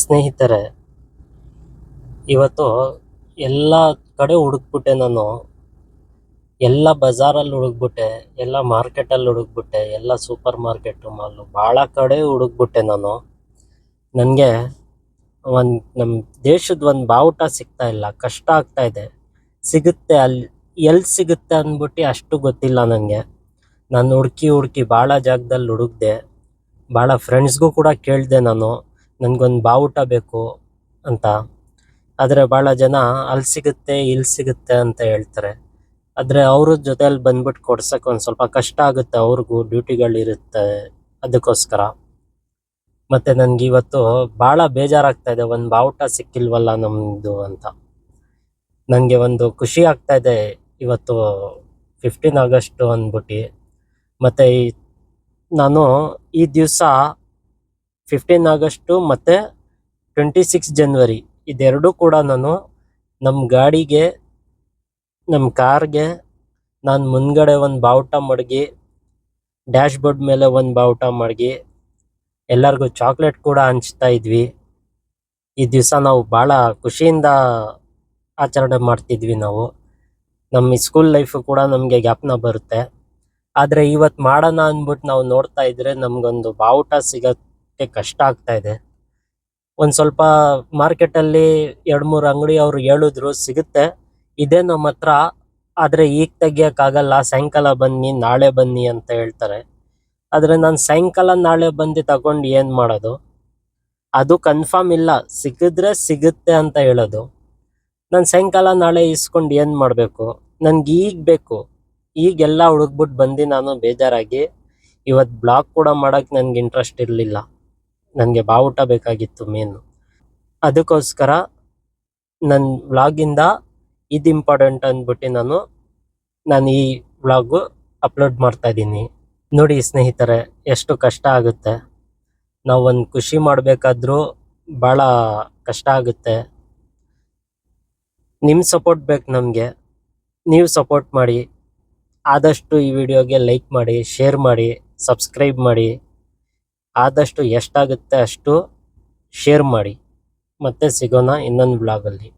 ಸ್ನೇಹಿತರೆ, ಇವತ್ತು ಎಲ್ಲ ಕಡೆ ಹುಡುಕ್ಬಿಟ್ಟೆ ನಾನು. ಎಲ್ಲ ಬಜಾರಲ್ಲಿ ಹುಡುಕ್ಬಿಟ್ಟೆ, ಎಲ್ಲ ಮಾರ್ಕೆಟಲ್ಲಿ ಹುಡುಕ್ಬಿಟ್ಟೆ, ಎಲ್ಲ ಸೂಪರ್ ಮಾರ್ಕೆಟು ಮಾಲು ಭಾಳ ಕಡೆ ಹುಡುಕ್ಬಿಟ್ಟೆ ನಾನು. ನನಗೆ ಒಂದು ನಮ್ಮ ದೇಶದ ಒಂದು ಬಾವುಟ ಸಿಗ್ತಾ ಇಲ್ಲ, ಕಷ್ಟ ಆಗ್ತಾ ಇದೆ. ಸಿಗುತ್ತೆ ಅಲ್ಲಿ ಎಲ್ಲಿ ಸಿಗುತ್ತೆ ಅಂದ್ಬಿಟ್ಟು ಅಷ್ಟು ಗೊತ್ತಿಲ್ಲ ನನಗೆ ನಾನು ಹುಡುಕಿ ಹುಡುಕಿ ಭಾಳ ಜಾಗದಲ್ಲಿ ಹುಡುಕ್ದೆ, ಭಾಳ ಫ್ರೆಂಡ್ಸ್ಗೂ ಕೂಡ ಕೇಳಿದೆ ನಾನು. ನನಗೊಂದು ಬಾವುಟ ಬೇಕು ಅಂತ. ಆದರೆ ಭಾಳ ಜನ ಅಲ್ಲಿ ಸಿಗುತ್ತೆ ಇಲ್ಲಿ ಸಿಗುತ್ತೆ ಅಂತ ಹೇಳ್ತಾರೆ. ಆದರೆ ಅವ್ರ ಜೊತೆಯಲ್ಲಿ ಬಂದ್ಬಿಟ್ಟು ಕೊಡ್ಸೋಕೆ ಒಂದು ಸ್ವಲ್ಪ ಕಷ್ಟ ಆಗುತ್ತೆ, ಅವ್ರಿಗೂ ಡ್ಯೂಟಿಗಳಿರುತ್ತೆ ಅದಕ್ಕೋಸ್ಕರ. ಮತ್ತು ನನಗೆ ಇವತ್ತು ಭಾಳ ಬೇಜಾರಾಗ್ತಾ ಇದೆ, ಒಂದು ಬಾವುಟ ಸಿಕ್ಕಿಲ್ವಲ್ಲ ನಮ್ಮದು ಅಂತ. ನನಗೆ ಒಂದು ಖುಷಿ ಆಗ್ತಾ ಇದೆ ಇವತ್ತು ಫಿಫ್ಟೀನ್ ಆಗಸ್ಟು ಅಂದ್ಬಿಟ್ಟು. ಮತ್ತು ನಾನು ಈ ದಿವಸ ಫಿಫ್ಟೀನ್ ಆಗಸ್ಟು ಮತ್ತು ಟ್ವೆಂಟಿ ಸಿಕ್ಸ್ ಜನ್ವರಿ ಇದೆರಡೂ ಕೂಡ ನಾನು ನಮ್ಮ ಗಾಡಿಗೆ ನಮ್ಮ ಕಾರ್ಗೆ, ನಾನು ಮುಂದ್ಗಡೆ ಒಂದು ಬಾವುಟ ಮಡಗಿ ಡ್ಯಾಶ್ ಬೋರ್ಡ್ ಮೇಲೆ ಒಂದು ಬಾವುಟ ಮಡಗಿ, ಎಲ್ಲರಿಗೂ ಚಾಕ್ಲೇಟ್ ಕೂಡ ಹಂಚ್ತಾ ಇದ್ವಿ. ಈ ದಿವಸ ನಾವು ಭಾಳ ಖುಷಿಯಿಂದ ಆಚರಣೆ ಮಾಡ್ತಿದ್ವಿ ನಾವು. ನಮ್ಮ ಸ್ಕೂಲ್ ಲೈಫು ಕೂಡ ನಮಗೆ ಜ್ಞಾಪನ ಬರುತ್ತೆ. ಆದರೆ ಇವತ್ತು ಮಾಡೋಣ ಅಂದ್ಬಿಟ್ಟು ನಾವು ನೋಡ್ತಾ ಇದ್ರೆ ನಮಗೊಂದು ಬಾವುಟ ಸಿಗೋಕ್ಕೆ ಕಷ್ಟ ಆಗ್ತಾ ಇದೆ. ಒಂದು ಸ್ವಲ್ಪ ಮಾರ್ಕೆಟಲ್ಲಿ ಎರಡು ಮೂರು ಅಂಗಡಿ ಅವ್ರು ಹೇಳಿದ್ರು ಸಿಗುತ್ತೆ. ಇದೇ ನಮ್ಮ ಹತ್ರ, ಆದರೆ ಈಗ ತೆಗಿಯೋಕ್ಕಾಗಲ್ಲ, ಸಾಯಂಕಾಲ ಬನ್ನಿ, ನಾಳೆ ಬನ್ನಿ ಅಂತ ಹೇಳ್ತಾರೆ. ಆದರೆ ನಾನು ಸಾಯಂಕಾಲ, ನಾಳೆ ಬಂದು ತಗೊಂಡು ಏನು ಮಾಡೋದು? ಅದು ಕನ್ಫರ್ಮ್ ಇಲ್ಲ. ಸಿಕ್ಕಿದ್ರೆ ಸಿಗುತ್ತೆ ಅಂತ ಹೇಳೋದು. ನಾನು ಸಾಯಂಕಾಲ, ನಾಳೆ ಇಸ್ಕೊಂಡು ಏನು ಮಾಡಬೇಕು? ನನಗೆ ಈಗ ಬೇಕು. ಈಗೆಲ್ಲ ಹುಡುಕ್ಬಿಟ್ಟು ಬಂದು ನಾನು ಬೇಜಾರಾಗಿ ಇವತ್ತು ಬ್ಲಾಕ್ ಕೂಡ ಮಾಡೋಕ್ಕೆ ನನಗೆ ಇಂಟ್ರೆಸ್ಟ್ ಇರಲಿಲ್ಲ. ನನಗೆ ಬಾವುಟ ಬೇಕಾಗಿತ್ತು ಮೇನು ಅದಕ್ಕೋಸ್ಕರ ನನ್ನ ವ್ಲಾಗಿಂದ ಇದು ಇಂಪಾರ್ಟೆಂಟ್ ಅಂದ್ಬಿಟ್ಟು ನಾನು ನಾನು ಈ ವ್ಲಾಗು ಅಪ್ಲೋಡ್ ಮಾಡ್ತಾ ಇದ್ದೀನಿ. ನೋಡಿ ಸ್ನೇಹಿತರೆ, ಎಷ್ಟು ಕಷ್ಟ ಆಗುತ್ತೆ. ನಾವು ಒಂದು ಖುಷಿ ಮಾಡಬೇಕಾದ್ರೂ ಭಾಳ ಕಷ್ಟ ಆಗುತ್ತೆ. ನಿಮ್ಮ ಸಪೋರ್ಟ್ ಬೇಕು ನಮಗೆ. ನೀವು ಸಪೋರ್ಟ್ ಮಾಡಿ. ಆದಷ್ಟು ಈ ವಿಡಿಯೋಗೆ ಲೈಕ್ ಮಾಡಿ ಶೇರ್ ಮಾಡಿ ಸಬ್ಸ್ಕ್ರೈಬ್ ಮಾಡಿ. ಆದಷ್ಟು ಎಷ್ಟಾಗುತ್ತೆ ಅಷ್ಟು ಶೇರ್ ಮಾಡಿ. ಮತ್ತೆ ಸಿಗೋಣ ಇನ್ನೊಂದು ಬ್ಲಾಗಲ್ಲಿ